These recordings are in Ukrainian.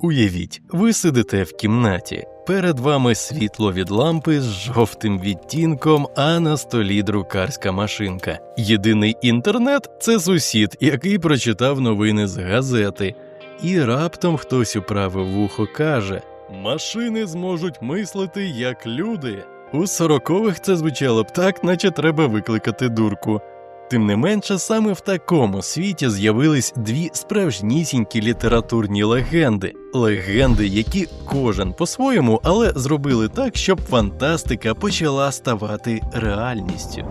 Уявіть, ви сидите в кімнаті. Перед вами світло від лампи з жовтим відтінком, а на столі друкарська машинка. Єдиний інтернет це сусід, який прочитав новини з газети. І раптом хтось у праве вухо каже: Машини зможуть мислити як люди. У сорокових це звучало б так, наче треба викликати дурку. Тим не менше, саме в такому світі з'явились дві справжнісінькі літературні легенди. Легенди, які кожен по-своєму, але зробили так, щоб фантастика почала ставати реальністю.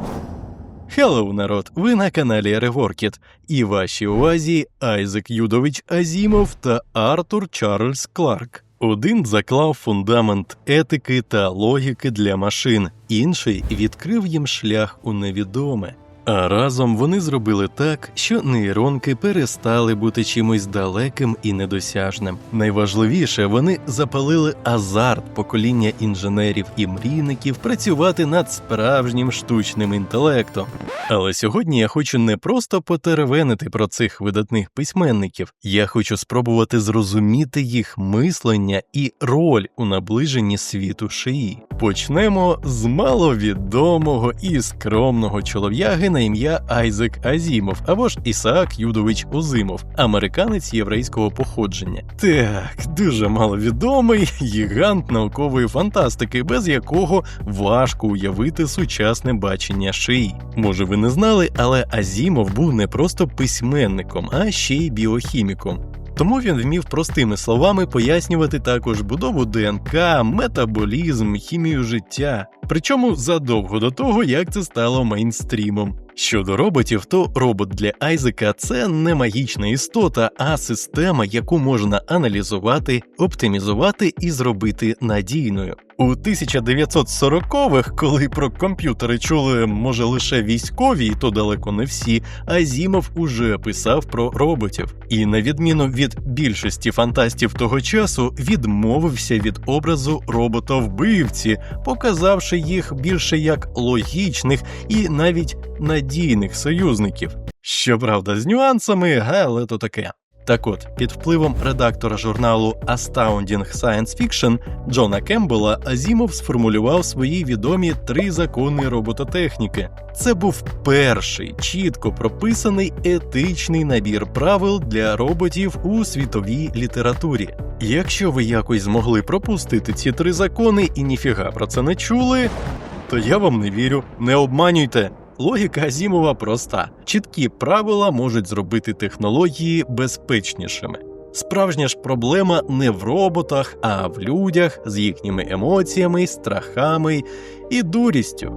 Хеллоу, народ! Ви на каналі Реворкіт, і вашій увазі Айзек Юдович Азімов та Артур Чарльз Кларк. Один заклав фундамент етики та логіки для машин, інший відкрив їм шлях у невідоме. А разом вони зробили так, що нейронки перестали бути чимось далеким і недосяжним. Найважливіше, вони запалили азарт покоління інженерів і мрійників працювати над справжнім штучним інтелектом. Але сьогодні я хочу не просто потеревенити про цих видатних письменників, я хочу спробувати зрозуміти їх мислення і роль у наближенні світу шиї. Почнемо з маловідомого і скромного чолов'яги на ім'я Айзек Азімов або ж Ісаак Юдович Озимов, американець єврейського походження. Так, дуже маловідомий гігант наукової фантастики, без якого важко уявити сучасне бачення шиї. Може, ви не знали, але Азімов був не просто письменником, а ще й біохіміком. Тому він вмів простими словами пояснювати також будову ДНК, метаболізм, хімію життя. Причому задовго до того, як це стало мейнстрімом. Щодо роботів, то робот для Айзека це не магічна істота, а система, яку можна аналізувати, оптимізувати і зробити надійною. У 1940-х, коли про комп'ютери чули може лише військові, і то далеко не всі, Азімов уже писав про роботів. І на відміну від більшості фантастів того часу, відмовився від образу робота-вбивці, показавши їх більше як логічних і навіть надійних союзників. Щоправда, з нюансами, але то таке. Так от, під впливом редактора журналу Astounding Science Fiction Джона Кембела Азімов сформулював свої відомі три закони робототехніки. Це був перший чітко прописаний етичний набір правил для роботів у світовій літературі. Якщо ви якось змогли пропустити ці три закони і ніфіга про це не чули, то я вам не вірю, не обманюйте. Логіка Азімова проста: чіткі правила можуть зробити технології безпечнішими. Справжня ж проблема не в роботах, а в людях з їхніми емоціями, страхами і дурістю.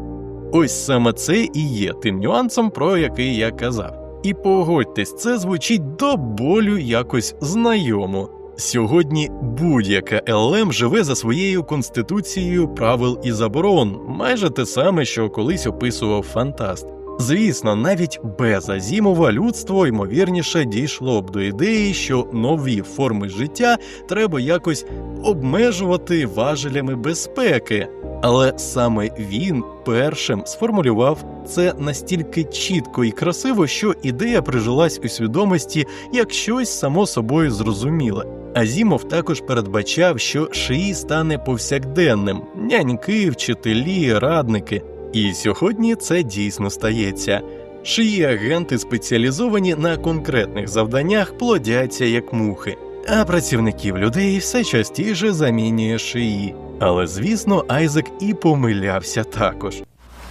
Ось саме це і є тим нюансом, про який я казав. І погодьтесь, це звучить до болю якось знайомо. Сьогодні будь-яка ЛЛМ живе за своєю конституцією правил і заборон, майже те саме, що колись описував фантаст. Звісно, навіть без Азімова людство ймовірніше дійшло б до ідеї, що нові форми життя треба якось обмежувати важелями безпеки. Але саме він першим сформулював це настільки чітко і красиво, що ідея прижилась у свідомості як щось само собою зрозуміле. Азімов також передбачав, що шиї стане повсякденним няньки, вчителі, радники. І сьогодні це дійсно стається. Шиї агенти спеціалізовані на конкретних завданнях плодяться як мухи, а працівників людей все частіше замінює шиї. Але звісно, Айзек і помилявся також.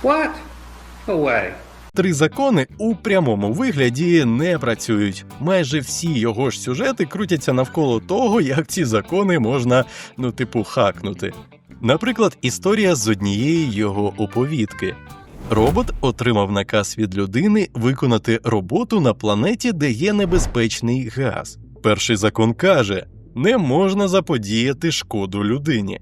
What? No way. Три закони у прямому вигляді не працюють. Майже всі його ж сюжети крутяться навколо того, як ці закони можна, ну, типу, хакнути. Наприклад, історія з однієї його оповідки. Робот отримав наказ від людини виконати роботу на планеті, де є небезпечний газ. Перший закон каже: не можна заподіяти шкоду людині.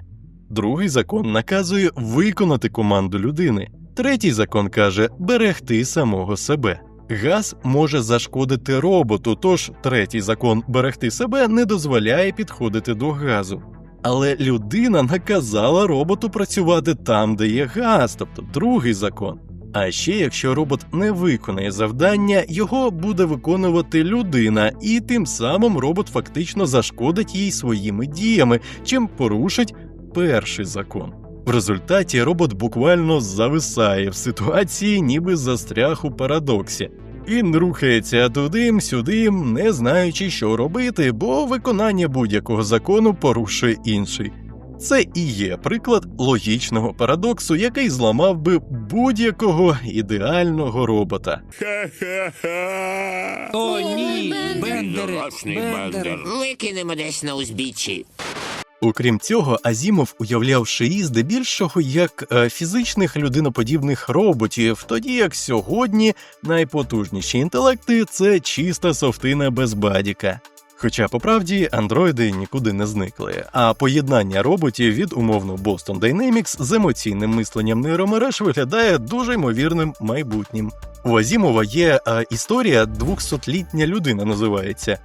Другий закон наказує виконати команду людини. Третій закон каже берегти самого себе. Газ може зашкодити роботу, тож третій закон берегти себе не дозволяє підходити до газу. Але людина наказала роботу працювати там, де є газ, тобто другий закон. А ще якщо робот не виконає завдання, його буде виконувати людина, і тим самим робот фактично зашкодить їй своїми діями, чим порушить перший закон. В результаті робот буквально зависає в ситуації, ніби застряг у парадоксі. Він рухається туди-сюди, не знаючи, що робити, бо виконання будь-якого закону порушує інший. Це і є приклад логічного парадоксу, який зламав би будь-якого ідеального робота. О, ні, Бендере, Власний Бендере. Бендер. Викинемо десь на узбіччі. Окрім цього, Азімов уявляв шиї здебільшого як е, фізичних людиноподібних роботів, тоді як сьогодні найпотужніші інтелекти це чиста софтина без бадіка. Хоча по правді андроїди нікуди не зникли, а поєднання роботів від умовно Boston Dynamics з емоційним мисленням нейромереж виглядає дуже ймовірним майбутнім. У Азімова є е, історія «200-літня людина називається.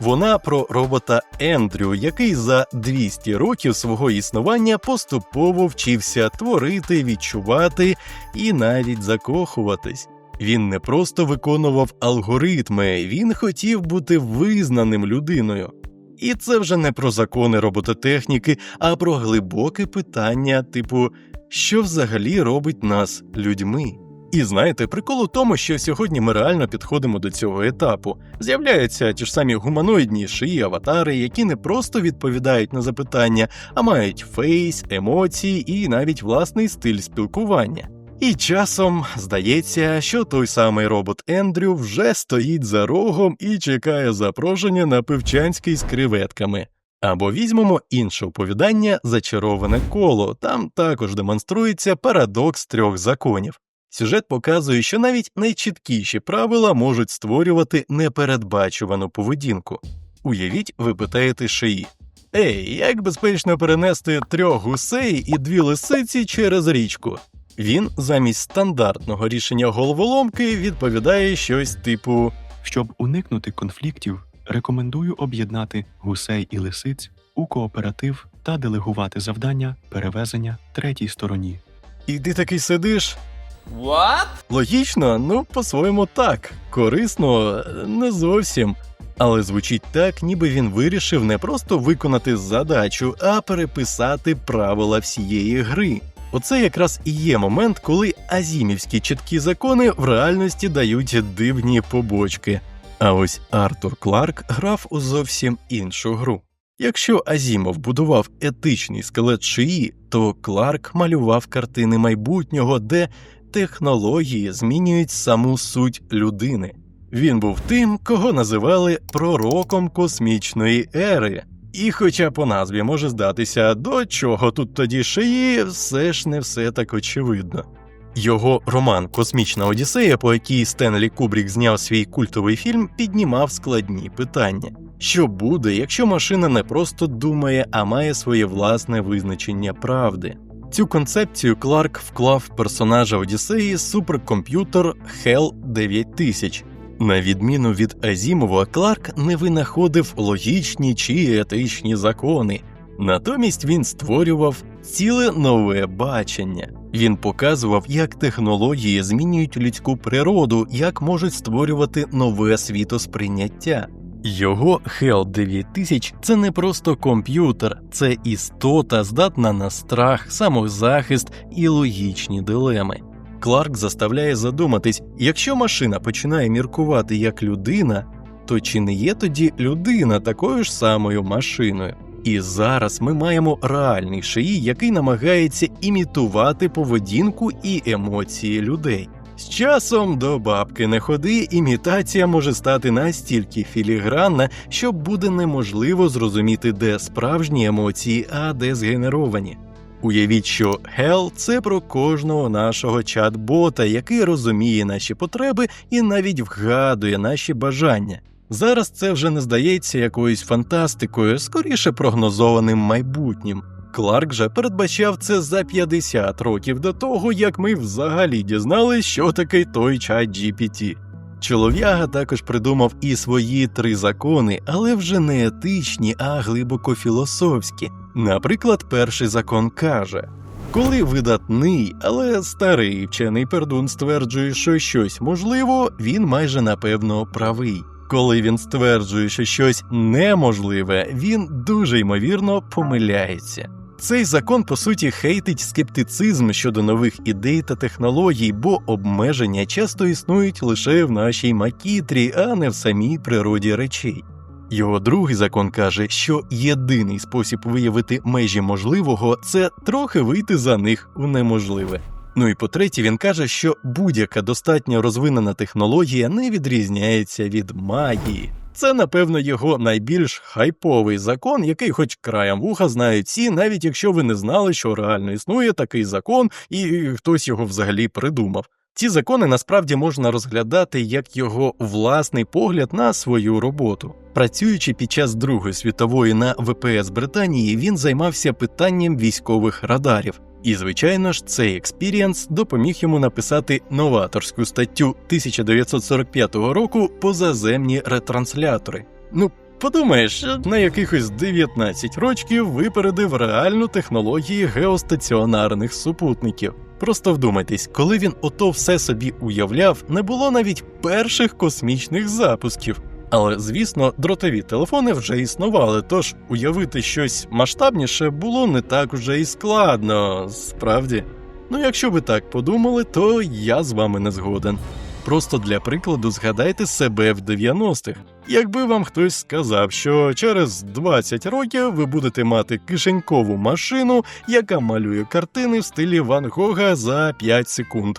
Вона про робота Ендрю, який за 200 років свого існування поступово вчився творити, відчувати і навіть закохуватись. Він не просто виконував алгоритми, він хотів бути визнаним людиною. І це вже не про закони робототехніки, а про глибоке питання, типу, що взагалі робить нас людьми. І знаєте, прикол у тому, що сьогодні ми реально підходимо до цього етапу. З'являються ті ж самі гуманоїдні шиї аватари, які не просто відповідають на запитання, а мають фейс, емоції і навіть власний стиль спілкування. І часом здається, що той самий робот Ендрю вже стоїть за рогом і чекає запрошення на пивчанський з креветками. Або візьмемо інше оповідання Зачароване коло. Там також демонструється парадокс трьох законів. Сюжет показує, що навіть найчіткіші правила можуть створювати непередбачувану поведінку. Уявіть, ви питаєте шиї. Ей, як безпечно перенести трьох гусей і дві лисиці через річку? Він замість стандартного рішення головоломки відповідає щось типу Щоб уникнути конфліктів, рекомендую об'єднати гусей і лисиць у кооператив та делегувати завдання перевезення третій стороні. І ти такий сидиш. What? Логічно, ну по-своєму так. Корисно, не зовсім. Але звучить так, ніби він вирішив не просто виконати задачу, а переписати правила всієї гри. Оце якраз і є момент, коли азімівські чіткі закони в реальності дають дивні побочки. А ось Артур Кларк грав у зовсім іншу гру. Якщо Азімов будував етичний скелет шиї, то Кларк малював картини майбутнього, де технології змінюють саму суть людини. Він був тим, кого називали пророком космічної ери. І хоча по назві може здатися, до чого тут тоді шиї, все ж не все так очевидно. Його роман Космічна Одіссея, по якій Стенлі Кубрік зняв свій культовий фільм, піднімав складні питання. Що буде, якщо машина не просто думає, а має своє власне визначення правди? Цю концепцію Кларк вклав в персонажа Одіссеї суперкомп'ютер Hell 9000. На відміну від Азімова, Кларк не винаходив логічні чи етичні закони. Натомість він створював ціле нове бачення. Він показував, як технології змінюють людську природу, як можуть створювати нове світосприйняття. Його Hell 9000 – це не просто комп'ютер, це істота, здатна на страх, самозахист і логічні дилеми. Кларк заставляє задуматись, якщо машина починає міркувати як людина, то чи не є тоді людина такою ж самою машиною? І зараз ми маємо реальний шиї, який намагається імітувати поведінку і емоції людей. З часом до бабки не ходи, імітація може стати настільки філігранна, що буде неможливо зрозуміти, де справжні емоції, а де згенеровані. Уявіть, що Hell – це про кожного нашого чат-бота, який розуміє наші потреби і навіть вгадує наші бажання. Зараз це вже не здається якоюсь фантастикою, скоріше прогнозованим майбутнім. Кларк же передбачав це за 50 років до того, як ми взагалі дізнались, що таке той чат GPT. Чолов'яга також придумав і свої три закони, але вже не етичні, а глибоко філософські. Наприклад, перший закон каже: Коли видатний, але старий вчений пердун стверджує, що щось можливо, він майже напевно правий. Коли він стверджує, що щось неможливе, він дуже ймовірно помиляється. Цей закон по суті хейтить скептицизм щодо нових ідей та технологій, бо обмеження часто існують лише в нашій макітрі, а не в самій природі речей. Його другий закон каже, що єдиний спосіб виявити межі можливого це трохи вийти за них у неможливе. Ну і по-третє, він каже, що будь-яка достатньо розвинена технологія не відрізняється від магії. Це, напевно, його найбільш хайповий закон, який, хоч краєм вуха, знають всі, навіть якщо ви не знали, що реально існує такий закон, і хтось його взагалі придумав. Ці закони насправді можна розглядати як його власний погляд на свою роботу. Працюючи під час Другої світової на ВПС Британії, він займався питанням військових радарів. І, звичайно ж, цей експірієнс допоміг йому написати новаторську статтю 1945 року Позаземні ретранслятори. Ну, подумаєш, на якихось 19 років випередив реальну технології геостаціонарних супутників. Просто вдумайтесь, коли він ото все собі уявляв, не було навіть перших космічних запусків. Але звісно, дротові телефони вже існували, тож уявити щось масштабніше було не так уже і складно, справді. Ну, якщо ви так подумали, то я з вами не згоден. Просто для прикладу згадайте себе в 90-х. Якби вам хтось сказав, що через 20 років ви будете мати кишенькову машину, яка малює картини в стилі Ван Гога за 5 секунд,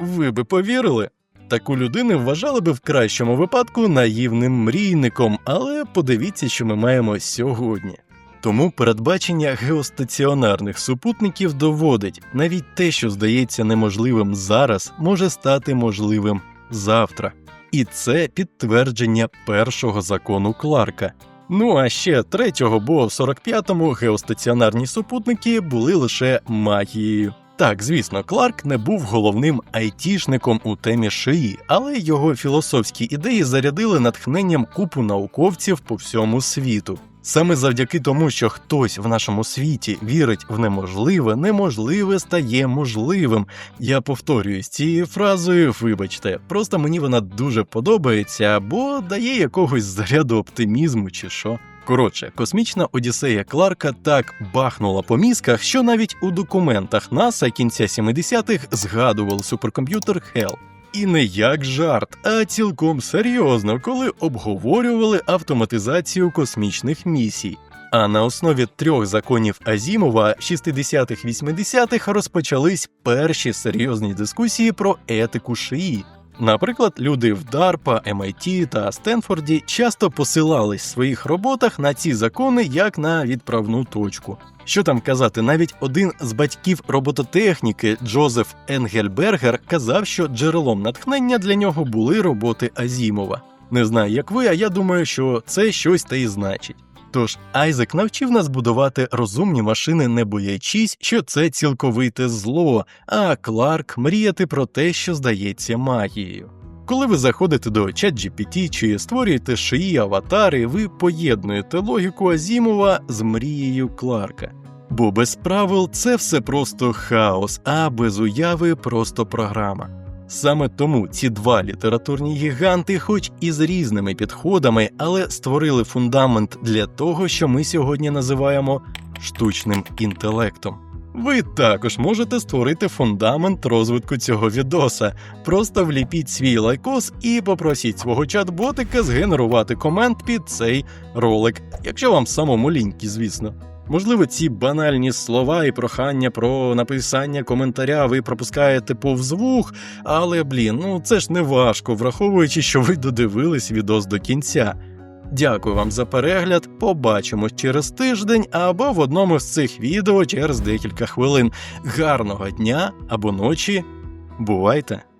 ви би повірили? Таку людину вважали би в кращому випадку наївним мрійником, але подивіться, що ми маємо сьогодні. Тому передбачення геостаціонарних супутників доводить, навіть те, що здається неможливим зараз, може стати можливим завтра. І це підтвердження першого закону Кларка. Ну а ще третього, бо в 45-му геостаціонарні супутники були лише магією. Так, звісно, Кларк не був головним айтішником у темі шиї, але його філософські ідеї зарядили натхненням купу науковців по всьому світу. Саме завдяки тому, що хтось в нашому світі вірить в неможливе, неможливе стає можливим. Я повторююсь цією фразою, вибачте, просто мені вона дуже подобається, бо дає якогось заряду оптимізму чи що. Коротше, космічна Одіссея Кларка так бахнула по мізках, що навіть у документах НАСА кінця 70-х згадували суперкомп'ютер Hell. І не як жарт, а цілком серйозно, коли обговорювали автоматизацію космічних місій. А на основі трьох законів Азімова 60-х-80-х розпочались перші серйозні дискусії про етику шиї. Наприклад, люди в DARPA, MIT та Стенфорді часто посилались в своїх роботах на ці закони як на відправну точку. Що там казати, навіть один з батьків робототехніки Джозеф Енгельбергер казав, що джерелом натхнення для нього були роботи Азімова. Не знаю, як ви, а я думаю, що це щось та й значить. Тож Айзек навчив нас будувати розумні машини, не боячись, що це цілковите зло, а Кларк мріяти про те, що здається магією. Коли ви заходите до ChatGPT чи створюєте шиї аватари, ви поєднуєте логіку Азімова з мрією Кларка. Бо без правил це все просто хаос, а без уяви просто програма. Саме тому ці два літературні гіганти, хоч і з різними підходами, але створили фундамент для того, що ми сьогодні називаємо штучним інтелектом. Ви також можете створити фундамент розвитку цього відоса. Просто вліпіть свій лайкос і попросіть свого чат-ботика згенерувати комент під цей ролик, якщо вам самому ліньки, звісно. Можливо, ці банальні слова і прохання про написання коментаря ви пропускаєте повз вух, але блін, ну це ж не важко, враховуючи, що ви додивились відос до кінця. Дякую вам за перегляд. Побачимось через тиждень або в одному з цих відео через декілька хвилин. Гарного дня або ночі. Бувайте!